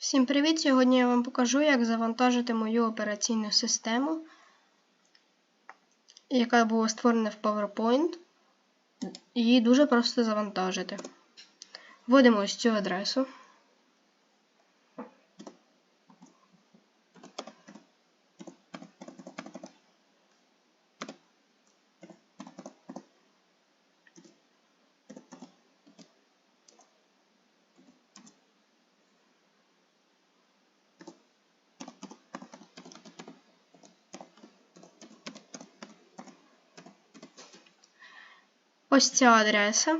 Всім привіт! Сьогодні я вам покажу, як завантажити мою операційну систему, яка була створена в PowerPoint. Її дуже просто завантажити. Вводимо ось цю адресу. Ось ця адреса.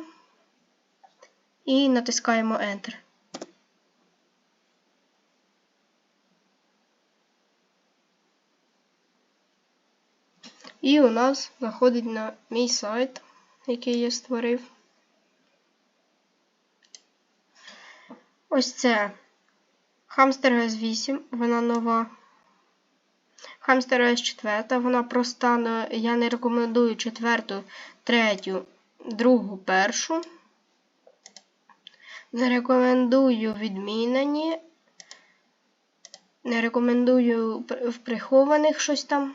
І натискаємо Enter. І у нас заходить на мій сайт, який я створив. Ось це Hamster S8, вона нова. Hamster S4, вона проста, але я не рекомендую четверту, третю, другу, першу. Не рекомендую відмінені. Не рекомендую в прихованих щось там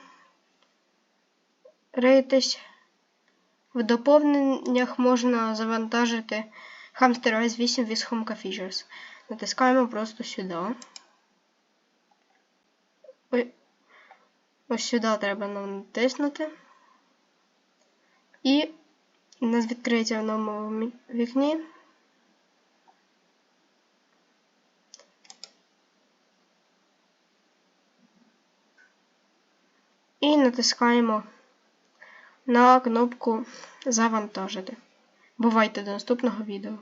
ритись. В доповненнях можна завантажити Hamster OS 8 with Home Features. Натискаємо просто сюди. Ось сюди треба нам натиснути. І у нас в новому вікні. І натискаємо на кнопку Завантажити. Бувайте до наступного відео.